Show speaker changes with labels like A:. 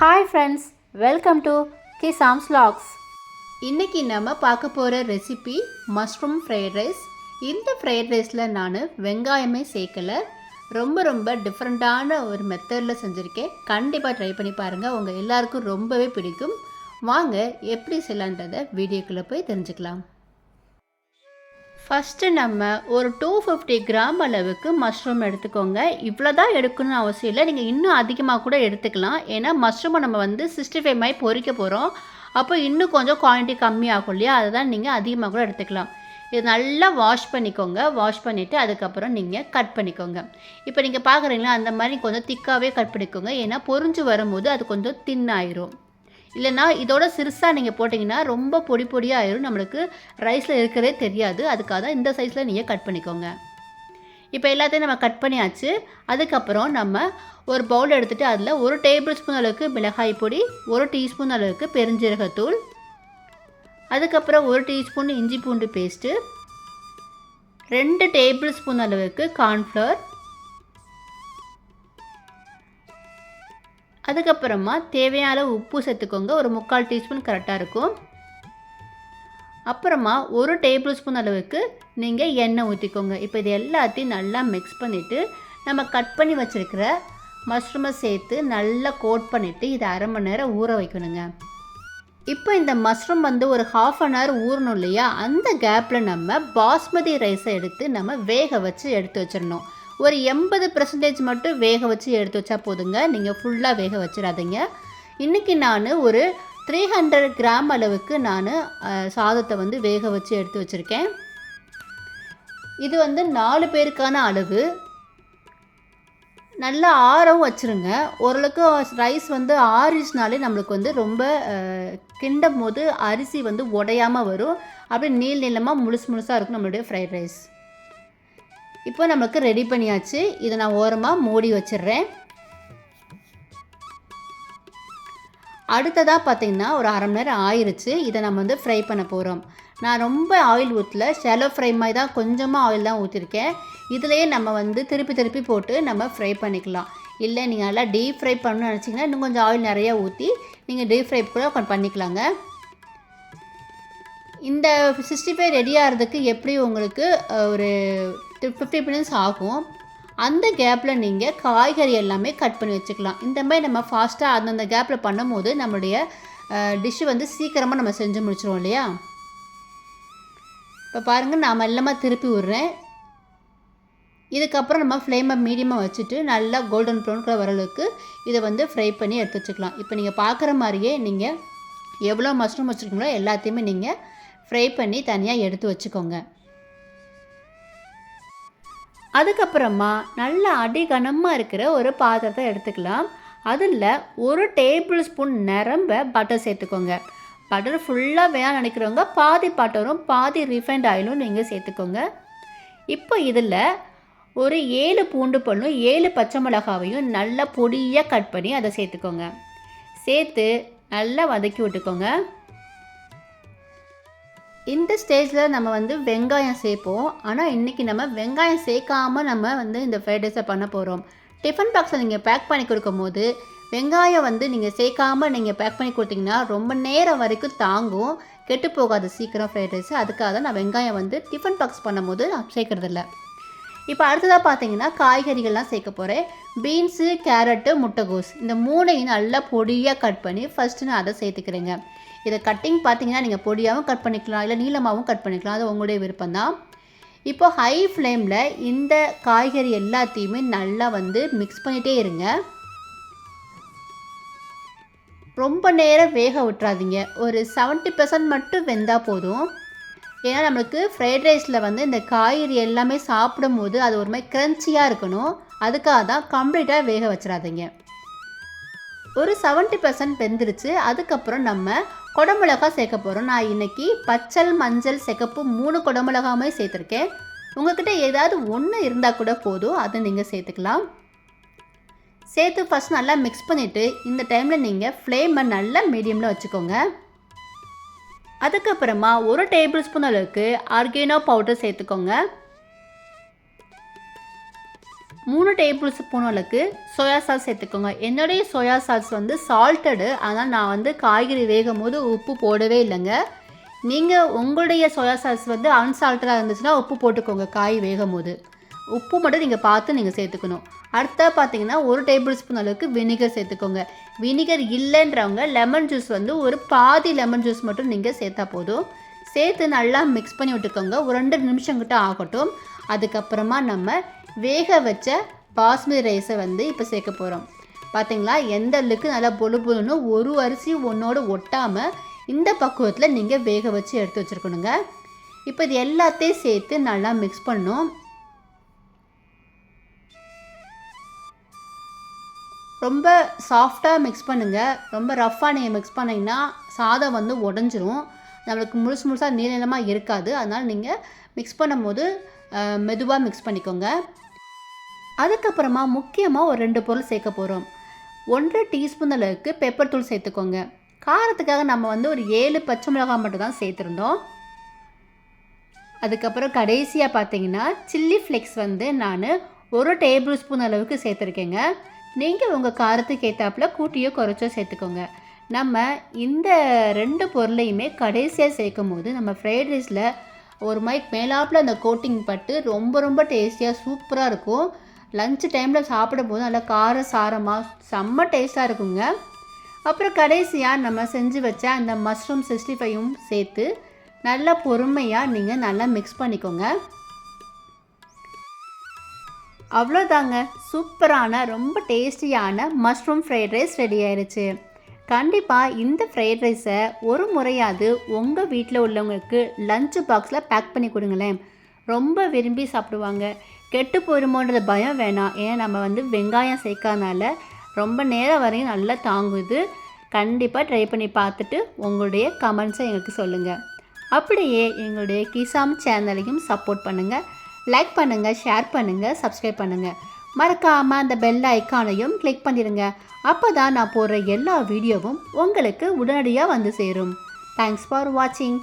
A: Hi friends welcome to கிசாம்ஸ் லாக்ஸ் இன்றைக்கி நம்ம பார்க்க போகிற ரெசிபி மஷ்ரூம் ஃப்ரைட் ரைஸ் இந்த ஃப்ரைட் ரைஸில் நான் வெங்காயமே சேர்க்கலை. ரொம்ப ரொம்ப டிஃப்ரெண்ட்டான ஒரு மெத்தடில் செஞ்சுருக்கேன். கண்டிப்பாக ட்ரை பண்ணி பாருங்கள் உங்கள் எல்லாருக்கும் ரொம்பவே பிடிக்கும். வாங்க எப்படி செய்யலான்றதை வீடியோக்குள்ளே போய் தெரிஞ்சுக்கலாம். ஃபஸ்ட்டு நம்ம ஒரு டூ ஃபிஃப்டி கிராம் அளவுக்கு மஷ்ரூம் எடுத்துக்கோங்க. இவ்வளோ தான் எடுக்கணும்னு அவசியம் இல்லை. நீங்கள் இன்னும் அதிகமாக கூட எடுத்துக்கலாம். ஏன்னா மஷ்ரூமை நம்ம வந்து சிக்ஸ்டி ஃபைவ் மாதிரி பொறிக்க போகிறோம் அப்போ இன்னும் கொஞ்சம் குவான்டிட்டி கம்மியாகும் இல்லையா? அதை தான் நீங்கள் அதிகமாக கூட எடுத்துக்கலாம். இது நல்லா வாஷ் பண்ணிக்கோங்க. வாஷ் பண்ணிவிட்டு அதுக்கப்புறம் நீங்கள் கட் பண்ணிக்கோங்க. இப்போ நீங்கள் பார்க்குறீங்களா? அந்த மாதிரி கொஞ்சம் திக்காகவே கட் பண்ணிக்கோங்க. ஏன்னா பொறிஞ்சு வரும்போது அது கொஞ்சம் தின் இல்லைன்னா இதோட சிறுசாக நீங்கள் போட்டிங்கன்னா ரொம்ப பொடி பொடியாக ஆயிரும். நம்மளுக்கு ரைஸில் இருக்கிறதே தெரியாது. அதுக்காக தான் இந்த சைஸில் நீங்கள் கட் பண்ணிக்கோங்க. இப்போ எல்லாத்தையும் நம்ம கட் பண்ணியாச்சு. அதுக்கப்புறம் நம்ம ஒரு பவுல் எடுத்துகிட்டு அதில் ஒரு டேபிள் ஸ்பூன் அளவுக்கு மிளகாய் பொடி ஒரு டீஸ்பூன் அளவுக்கு பெருஞ்சீரகத்தூள் அதுக்கப்புறம் ஒரு டீஸ்பூன் இஞ்சி பூண்டு பேஸ்ட்டு ரெண்டு டேபிள் ஸ்பூன் அளவுக்கு கார்ன்ஃப்ளவர் அதுக்கப்புறமா தேவையான உப்பு சேர்த்துக்கோங்க. ஒரு முக்கால் டீஸ்பூன் கரெக்டாக இருக்கும். அப்புறமா ஒரு டேபிள் ஸ்பூன் அளவுக்கு நீங்கள் எண்ணெய் ஊற்றிக்கோங்க இப்போ இது எல்லாத்தையும் நல்லா மிக்ஸ் பண்ணிவிட்டு நம்ம கட் பண்ணி வச்சுருக்கிற மஷ்ரூமை சேர்த்து நல்லா கோட் பண்ணிவிட்டு இதை அரை மணி நேரம் ஊற வைக்கணுங்க. இப்போ இந்த மஷ்ரூம் வந்து ஒரு ஹாஃப் அன் ஹவர் ஊறணும் இல்லையா? அந்த கேப்பில் நம்ம பாஸ்மதி ரைஸை எடுத்து நம்ம வேக வச்சு எடுத்து வச்சிடணும். ஒரு எண்பது பர்சன்டேஜ் மட்டும் வேக வச்சு எடுத்து வச்சா போதுங்க. நீங்கள் ஃபுல்லாக வேக வச்சிடாதீங்க. இன்றைக்கி நான் ஒரு த்ரீ ஹண்ட்ரட் கிராம் அளவுக்கு நான் சாதத்தை வந்து வேக வச்சு எடுத்து வச்சுருக்கேன். இது வந்து நாலு பேருக்கான அளவு. நல்லா ஆறவும் வச்சுருங்க. ஓரளவுக்கு ரைஸ் வந்து ஆறிச்சுனாலே நம்மளுக்கு வந்து ரொம்ப கிண்டும் போது அரிசி வந்து உடையாமல் வரும். அப்படியே நீள் நீளமாக முழுசு முழுசாக இருக்கும் நம்மளுடைய ஃப்ரைட் ரைஸ் இப்போ நம்மளுக்கு ரெடி பண்ணியாச்சு. இதை நான் ஓரமாக மூடி வச்சிடுறேன். அடுத்ததாக பார்த்திங்கன்னா ஒரு அரை மணி நேரம் ஆயிடுச்சு இதை நம்ம வந்து ஃப்ரை பண்ண போகிறோம் நான் ரொம்ப ஆயில் ஊற்றல ஷெலோ ஃப்ரை மாதிரி தான் கொஞ்சமாக ஆயில் தான் ஊற்றிருக்கேன் இதுலேயே நம்ம வந்து திருப்பி திருப்பி போட்டு நம்ம ஃப்ரை பண்ணிக்கலாம். இல்லை நீங்கள் நல்லா டீப் ஃப்ரை பண்ணணும்னு நினச்சிங்கன்னா இன்னும் கொஞ்சம் ஆயில் நிறையா ஊற்றி நீங்கள் டீப் ஃப்ரை கூட கொஞ்சம் பண்ணிக்கலாங்க. இந்த சிக்ஸ்டி ஃபைவ் ரெடி ஆகிறதுக்கு எப்படி உங்களுக்கு ஒரு ஃபிஃப்டி மினிட்ஸ் ஆகும். அந்த கேப்பில் நீங்கள் காய்கறி எல்லாமே கட் பண்ணி வச்சுக்கலாம். இந்த மாதிரி நம்ம ஃபாஸ்ட்டாக அந்தந்த கேப்பில் பண்ணும்போது நம்மளுடைய டிஷ்ஷு வந்து சீக்கிரமாக நம்ம செஞ்சு முடிச்சிடுவோம் இல்லையா? இப்போ பாருங்கள் நான் மெல்லமாக திருப்பி விட்றேன். இதுக்கப்புறம் நம்ம ஃப்ளேமை மீடியமாக வச்சுட்டு நல்லா கோல்டன் ப்ரௌன் கலர் வர இதை வந்து ஃப்ரை பண்ணி எடுத்து வச்சுக்கலாம். இப்போ நீங்கள் பார்க்குற மாதிரியே நீங்கள் எவ்வளோ மஷ்ரூம் வச்சுருக்கீங்களோ எல்லாத்தையுமே நீங்கள் ஃப்ரை பண்ணி தனியாக எடுத்து வச்சுக்கோங்க. அதுக்கப்புறமா நல்ல அடிகனமாக இருக்கிற ஒரு பாத்திரத்தை எடுத்துக்கலாம். அதில் ஒரு டேபிள் ஸ்பூன் நிரம்ப பட்டர் சேர்த்துக்கோங்க. பட்டர் ஃபுல்லாக வேணாம் நினைக்கிறவங்க பாதி பட்டரும் பாதி ரிஃபைண்ட் ஆயிலும் நீங்கள் சேர்த்துக்கோங்க. இப்போ இதில் ஒரு ஏழு பூண்டு பல்லும் ஏழு பச்சை மிளகாவையும் நல்லா பொடியாக கட் பண்ணி அதை சேர்த்துக்கோங்க. சேர்த்து நல்லா வதக்கி விட்டுக்கோங்க. இந்த ஸ்டேஜில் நம்ம வந்து வெங்காயம் சேர்ப்போம். ஆனால் இன்றைக்கி நம்ம வெங்காயம் சேர்க்காமல் நம்ம வந்து இந்த ஃப்ரைட் ரைஸை பண்ண போகிறோம் டிஃபன் பாக்ஸை நீங்கள் பேக் பண்ணி கொடுக்கும் போது வெங்காயம் வந்து நீங்கள் சேர்க்காமல் நீங்கள் பேக் பண்ணி கொடுத்தீங்கன்னா ரொம்ப நேரம் வரைக்கும் தாங்கும். கெட்டு போகாது சீக்கிரம் ஃப்ரைட் ரைஸ் அதுக்காக தான் நான் வெங்காயம் வந்து டிஃபன் பாக்ஸ் பண்ணும்போது நான் சேர்க்குறதில்ல. இப்போ அடுத்ததாக பார்த்தீங்கன்னா காய்கறிகள்லாம் சேர்க்க போகிறேன் பீன்ஸு கேரட்டு முட்டைகோஸ். இந்த மூணையும் நல்லா பொடியாக கட் பண்ணி ஃபஸ்ட்டு நான் அதை சேர்த்துக்கிறேங்க. இதை கட்டிங் பார்த்தீங்கன்னா நீங்கள் பொடியாகவும் கட் பண்ணிக்கலாம் இல்லை நீளமாகவும் கட் பண்ணிக்கலாம். அது உங்களுடைய விருப்பம் தான் இப்போ ஹை ஃப்ளேமில் இந்த காய்கறி எல்லாத்தையுமே நல்லா வந்து மிக்ஸ் பண்ணிகிட்டே இருங்க. ரொம்ப நேரம் வேக விட்டுறாதீங்க. ஒரு செவன்ட்டி பர்சன்ட் மட்டும் வெந்தால் போதும். ஏன்னா நம்மளுக்கு ஃப்ரைட் ரைஸில் வந்து இந்த காய்கறி எல்லாமே சாப்பிடும் போது அது ஒரு மாதிரி க்ரன்ச்சியாக இருக்கணும். அதுக்காக தான் கம்ப்ளீட்டாக வேக வச்சிடாதீங்க. ஒரு செவன்ட்டி பர்சன்ட் வெந்துருச்சு. அதுக்கப்புறம் நம்ம குடமிளகா சேர்க்க போகிறோம் நான் இன்றைக்கி பச்சல் மஞ்சள் சிகப்பு மூணு குடமிளகாமே சேர்த்துருக்கேன். உங்கள்கிட்ட ஏதாவது ஒன்று இருந்தால் கூட போதும். அதை நீங்கள் சேர்த்துக்கலாம். சேர்த்து ஃபஸ்ட் நல்லா மிக்ஸ் பண்ணிவிட்டு இந்த டைமில் நீங்கள் ஃப்ளேமை நல்லா மீடியமில் வச்சுக்கோங்க. அதுக்கப்புறமா ஒரு டேபிள் ஸ்பூன் அளவுக்கு ஆர்கேனோ பவுடர் சேர்த்துக்கோங்க. மூணு டேபிள் ஸ்பூன் அளவுக்கு சோயா சாஸ் சேர்த்துக்கோங்க. என்னுடைய சோயா சாஸ் வந்து சால்ட்டடு அதனால் நான் வந்து காய்கறி வேகும் போது உப்பு போடவே இல்லைங்க. நீங்கள் உங்களுடைய சோயா சாஸ் வந்து அன்சால்ட்டடாக இருந்துச்சுன்னா உப்பு போட்டுக்கோங்க காய் வேகும் போது. உப்பு மட்டும் நீங்கள் பார்த்து நீங்கள் சேர்த்துக்கணும். அடுத்தா பார்த்தீங்கன்னா ஒரு டேபிள் ஸ்பூன் அளவுக்கு வினிகர் சேர்த்துக்கோங்க. வினிகர் இல்லைன்றவங்க லெமன் ஜூஸ் வந்து ஒரு பாதி லெமன் ஜூஸ் மட்டும் நீங்கள் சேர்த்தா போதும். சேர்த்து நல்லா மிக்ஸ் பண்ணி விட்டுக்கோங்க. ஒரு ரெண்டு நிமிஷம் கிட்ட ஆகட்டும். அதுக்கப்புறமா நம்ம வேக வச்ச பாஸ்மதி ரைஸை வந்து இப்போ சேர்க்க போகிறோம் பார்த்தீங்களா எந்த அளவுக்கு நல்லா பொழு பொழுன்னு ஒரு அரிசி ஒன்றோடு ஒட்டாமல் இந்த பக்குவத்தில் நீங்கள் வேக வச்சு எடுத்து வச்சுருக்கணுங்க. இப்போ இது எல்லாத்தையும் சேர்த்து நல்லா மிக்ஸ் பண்ணும் ரொம்ப சாஃப்டாக மிக்ஸ் பண்ணுங்கள் ரொம்ப ரஃப்பாக நீங்கள் மிக்ஸ் பண்ணிங்கன்னா சாதம் வந்து உடஞ்சிரும். நம்மளுக்கு முழுசு முழுசாக நீளமாக இருக்காது. அதனால் நீங்கள் மிக்ஸ் பண்ணும்போது மெதுவாக மிக்ஸ் பண்ணிக்கோங்க. அதுக்கப்புறமா முக்கியமாக ஒரு ரெண்டு பொருள் சேர்க்க போகிறோம் ஒன்றரை டீஸ்பூன் அளவுக்கு பெப்பர் தூள் சேர்த்துக்கோங்க. காரத்துக்காக நம்ம வந்து ஒரு ஏழு பச்சை மிளகாய் மட்டும் தான் சேர்த்துருந்தோம். அதுக்கப்புறம் கடைசியாக பார்த்தீங்கன்னா சில்லி ஃப்ளெக்ஸ் வந்து நான் ஒரு டேபிள் ஸ்பூன் அளவுக்கு சேர்த்துருக்கேங்க. நீங்கள் உங்கள் காரத்துக்கு ஏற்றாப்புல கூட்டியோ குறைச்சோ சேர்த்துக்கோங்க. நம்ம இந்த ரெண்டு பொருளையுமே கடைசியாக சேர்க்கும் போது நம்ம ஃப்ரைட் ரைஸில் ஒரு மாதிரி மேலாப்பில் அந்த கோட்டிங் பட்டு ரொம்ப ரொம்ப டேஸ்டியாக சூப்பராக இருக்கும். லஞ்ச் டைமில் சாப்பிடும் போது நல்லா கார சாரமாக செம்ம டேஸ்ட்டாக இருக்குங்க. அப்புறம் கடைசியாக நம்ம செஞ்சு வச்ச அந்த மஷ்ரூம் சிக்ஸ்டி ஃபைவும் சேர்த்து நல்லா பொறுமையாக நீங்கள் நல்லா மிக்ஸ் பண்ணிக்கோங்க. அவ்வளோதாங்க சூப்பரான ரொம்ப டேஸ்டியான மஷ்ரூம் ஃப்ரைட் ரைஸ் ரெடி ஆயிடுச்சு கண்டிப்பாக இந்த ஃப்ரைட் ரைஸை ஒரு முறையாவது உங்கள் வீட்டில் உள்ளவங்களுக்கு லஞ்ச் பாக்ஸில் பேக் பண்ணி கொடுங்களேன். ரொம்ப விரும்பி சாப்பிடுவாங்க. கெட்டு போயிருமோன்றது பயம் வேணாம். ஏன்னா நம்ம வந்து வெங்காயம் சேர்க்காதனால ரொம்ப நேரம் வரையும் நல்லா தாங்குது. கண்டிப்பாக ட்ரை பண்ணி பார்த்துட்டு உங்களுடைய கமெண்ட்ஸை எங்களுக்கு சொல்லுங்கள் அப்படியே எங்களுடைய கிசாம் சேனலையும் சப்போர்ட் பண்ணுங்கள் லைக் பண்ணுங்கள் ஷேர் பண்ணுங்கள் சப்ஸ்கிரைப் பண்ணுங்கள் மறக்காமல் அந்த பெல் ஐக்கானையும் கிளிக் பண்ணிடுங்க அப்போ தான் நான் போடுற எல்லா வீடியோவும் உங்களுக்கு உடனடியாக வந்து சேரும். தேங்க்ஸ் ஃபார் வாட்சிங்